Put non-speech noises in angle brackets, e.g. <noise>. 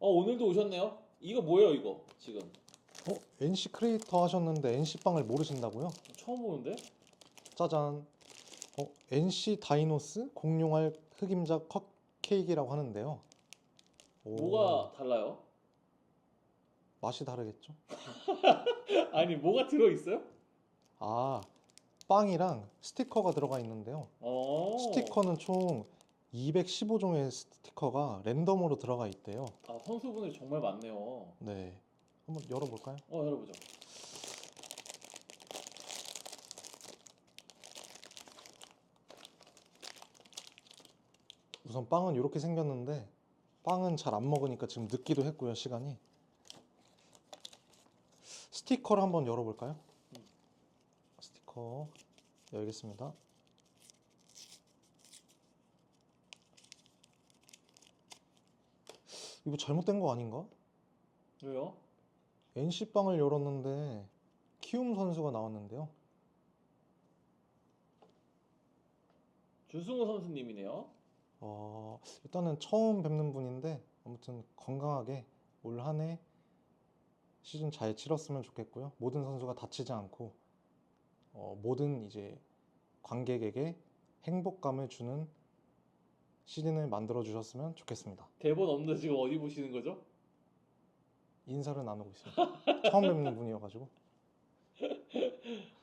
어 오늘도 오셨네요. 이거 뭐예요 이거 지금 어? NC 크리에이터 하셨는데 NC빵을 모르신다고요? 처음 보는데? 짜잔. 어, NC 다이노스 공룡알 흑임자 컵케이크라고 하는데요. 오, 뭐가 달라요? 맛이 다르겠죠? <laughs> 아니 뭐가 들어 있어요? 아, 빵이랑 스티커가 들어가 있는데요. 어. 스티커는 총 215종의 스티커가 랜덤으로 들어가 있대요. 아 선수분이 정말 많네요. 네. 한번 열어볼까요? 어 열어보죠. 우선 빵은 이렇게 생겼는데 빵은 잘 안 먹으니까 지금 늦기도 했고요 시간이 스티커를 한번 열어볼까요? 음. 스티커 열겠습니다 이거 잘못된 거 아닌가? 왜요? NC빵을 열었는데 키움 선수가 나왔는데요 주승호 선수님이네요. 어, 일단은 처음 뵙는 분인데 아무튼 건강하게 올 한 해 시즌 잘 치렀으면 좋겠고요. 모든 선수가 다치지 않고 어, 모든 이제 관객에게 행복감을 주는 시즌을 만들어 주셨으면 좋겠습니다. 대본 없는데 지금 어디 보시는 거죠? 인사를 나누고 있습니다. 처음 뵙는 분이어가지고 <laughs>